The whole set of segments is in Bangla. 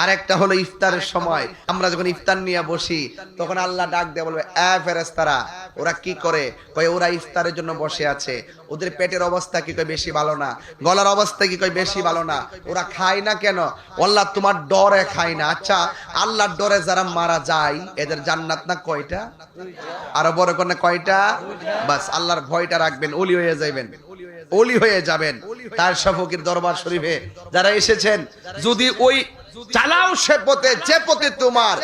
আর একটা হলো ইফতারের সময়। আমরা যখন ইফতার নিয়ে বসি তখন আল্লাহ ডাক দেয় বলবে এ ফেরেস্তারা ওরা কি করে? কয় ওরা ইফতারের জন্য বসে আছে। ওদের পেটের অবস্থা কি কয় বেশি ভালো না? গলার অবস্থা কি কয় বেশি ভালো না? ওরা খায় না কেন? আল্লাহ তোমার ডরে খায় না। আচ্ছা আল্লাহর ডরে যারা মারা যায় এদের জান্নাত না কয়টা? আরও বড় করে কয়টা? বাস আল্লাহর ভয়টা রাখবেন ওলি হয়ে যাইবেন। ওলি হয়ে যাবেন। তার সফকির দরবার শরীফে যারা এসেছেন যদি ওই চালাও সে পথে যে পথে তোমার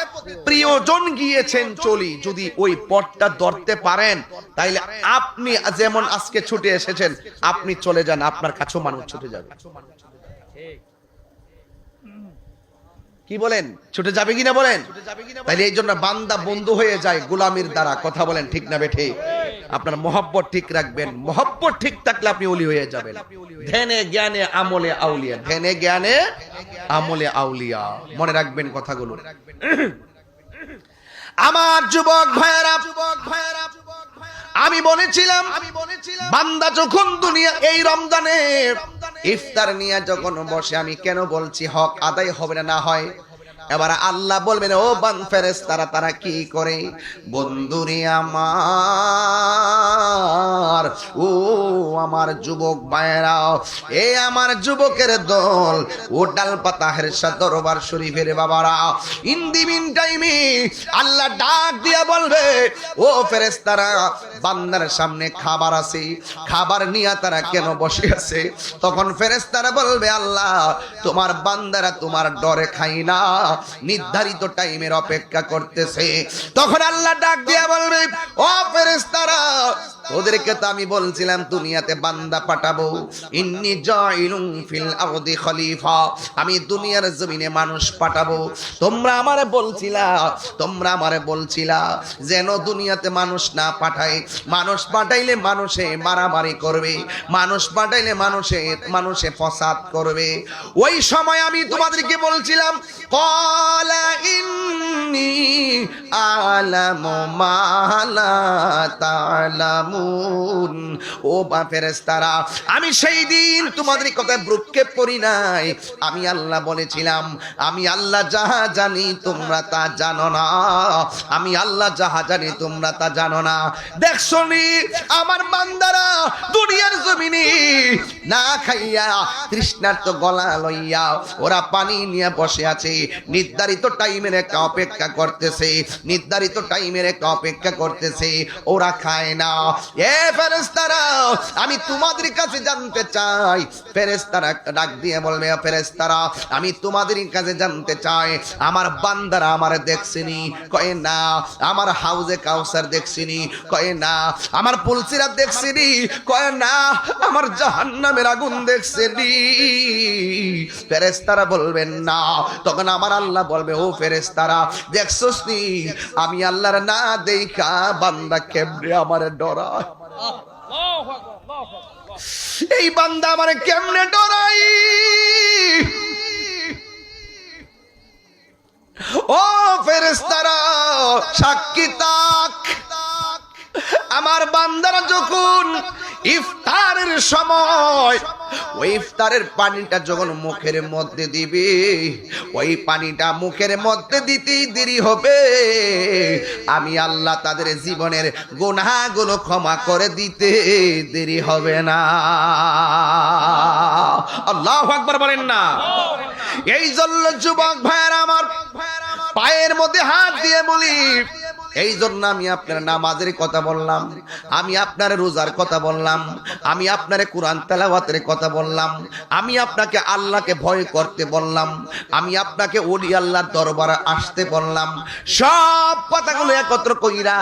প্রিয়জন গিয়েছেন চলি যদি ওই পথটা ধরতে পারেন তাইলে আপনি যেমন আজকে ছুটে এসেছেন আপনি চলে যান আপনার কাছেও মানুষ ছুটে যাবে। কি বলেন? ছুটে যাবে কিনা বলেন? তাইলে এই জন্য বান্দা বন্ধু হয়ে যায় গোলামির দ্বারা। কথা বলেন ঠিক না বেঠে আপনার মহব্বত ঠিক রাখবেন। মহব্বত ঠিক থাকলে আপনি ওলি হয়ে যাবেন। ধ্যানে জ্ঞানে আমলে আউলিয়া। ধ্যানে জ্ঞানে আমলে আউলিয়া। মনে রাখবেন কথাগুলো। আমার যুবক ভাইয়েরা যুবক ভাইয়েরা আমি বলেছিলাম আমি বলেছিলাম বান্দা যখন দুনিয়া এই রমজানে ইফতার নিয়ে যখন বসে আমি কেন বলছি হক আদায় হবে না না হয়? এবার আল্লাহ বলবেন ও বান ফেরেস তারা তারা কি করে? বন্ধুরে আমার ও আমার যুবক ভাইয়েরা এ আমার যুবকের দল, ও ডাল পাতা হেরসা দরবার শরীফের বাবারা ইন্দিমিন টাইমে আল্লাহ ডাক দিয়া বলবে, ও ফেরেস্তারা বান্দার সামনে খাবার আছে, খাবার নিয়ে তারা কেন বসে আছে? তখন ফেরেস্তারা বলবে, আল্লাহ, তোমার বান্দারা তোমার ডরে খাই না, নির্ধারিত টাইমের অপেক্ষা করতেছে। তখন আল্লাহ ডাক দিয়া বলবে, ও ফেরেস্তারা ওদেরকে তো আমি বলছিলাম, দুনিয়াতে বান্দা পাঠাবো। ইন্নি জাইলুম ফিল আরদি খলিফা। আমি দুনিয়ার জমিনে মানুষ পাঠাবো। তোমরা আমারে বলছিলা, তোমরা আমারে বলছিলা যেন দুনিয়াতে মানুষ না পাঠায়। মানুষ পাঠাইলে মানুষে মারামারি করবে, মানুষ পাঠাইলে মানুষে মানুষে ফসাদ করবে। ওই সময় আমি তোমাদেরকে বলছিলাম, কলা ইন্নি আলামু মালা তালামুন ও বা ফেরেশতারা, আমি সেই দিন তোমাদের কথা ব্রুক্ষেপ করি নাই। আমি আল্লাহ বলেছিলাম, আমি আল্লাহ যাহা জানি তোমরা তা জানো না। আমি আল্লাহ যাহা জানি তোমরা তা জানো না। দেখছ নি, আমার বান্দারা দুনিয়ার জমিনে না খাইয়া তৃষ্ণার্ত গলা লইয়া ওরা পানি নিয়ে বসে আছে। নির্ধারিত টাইমের একটা অপেক্ষা করতেছে, নির্ধারিত টাইমের একটা অপেক্ষা করতেছে, ওরা খায় না। এ ফেরেস্তারা আমি তোমাদের কাছে জানতে চাই। ফেরেস্তারা ডাক দিয়ে বলবে ফেরেস্তারা আমি তোমাদের কাছে জানতে চাই। আমার বান্দারা আমার দেখছিনি, কয়ে না। আমার হাউজে কাউসার দেখছিনি, কয়ে না। আমার পুলসিরা দেখছিনি, কয়ে না। আমার জাহান্নামের আগুন দেখছিনি। ফেরেস্তারা বলবেন, না। তখন আমার আল্লাহ বলবে, ও ফেরেস্তারা দেখছস আমি আল্লাহর না দেখা বান্দা কেমনে আমার ডরায়? এই বান্দা আমার কেমনে ডরাই? ও ফেরেস্তারা সাক্ষী তাক। আমার বান্দারা যখন ইফতারের সময়, ওই ইফতারের পানিটা যখন মুখের মধ্যে দিবে, ওই পানিটা মুখের মধ্যে দিতেই দেরি হবে। আমি আল্লাহ তাদের জীবনের গুনাগুলো ক্ষমা করে দিতে দেরি হবে না। আল্লাহ আকবার বলেন না। এই জন্য যুবক ভাইয়ের আমার পায়ের মধ্যে হাত দিয়ে বলি এই জন্য আমি আপনার নামাজের কথা বললাম, আমি আপনার রোজার কথা বললাম, আমি আপনার কোরআন তেলাওয়াতের কথা বললাম, আমি আপনাকে আল্লাহকে ভয় করতে বললাম, আমি আপনাকে ওলি আল্লাহর দরবারে আসতে বললাম, সব কথাগুলো একত্র কইরা